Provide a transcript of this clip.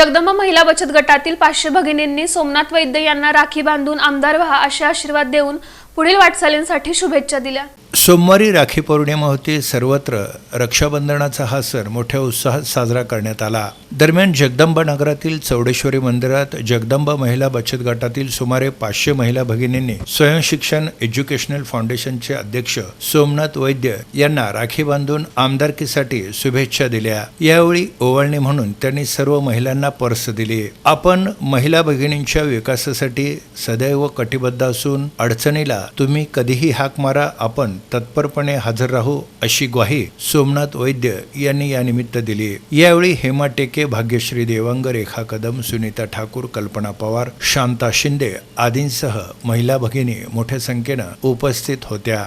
जगदंबा महिला बचत गटातील पाचशे भगिनींनी सोमनाथ वैद्य यांना राखी बांधून आमदार व्हा असे आशीर्वाद देऊन पुढील वाटचालींसाठी शुभेच्छा दिल्या. सोमवारी राखी पौर्णिमा होती सर्वत्र रक्षाबंधनाचा हा सण मोठ्या उत्साहात साजरा करण्यात आला. दरम्यान जगदंबा नगरातील चौडेश्वरी मंदिरात जगदंबा महिला बचत गटातील सुमारे पाचशे महिला भगिनींनी स्वयंशिक्षण एज्युकेशनल फाउंडेशनचे अध्यक्ष सोमनाथ वैद्य यांना राखी बांधून आमदारकीसाठी शुभेच्छा दिल्या. यावेळी ओवाळणी म्हणून त्यांनी सर्व महिलांना पर्स दिली. आपण महिला भगिनींच्या विकासासाठी सदैव कटिबद्ध असून अडचणीला याला तुम्ही कधीही हाक मारा आपण तत्परपणे हजर राहू अशी ग्वाही सोमनाथ वैद्य यांनी या निमित्त दिली. यावेळी हेमा टेके भाग्यश्री देवांग रेखा कदम सुनीता ठाकूर कल्पना पवार शांता शिंदे आदींसह महिला भगिनी मोठ्या संख्येनं उपस्थित होत्या.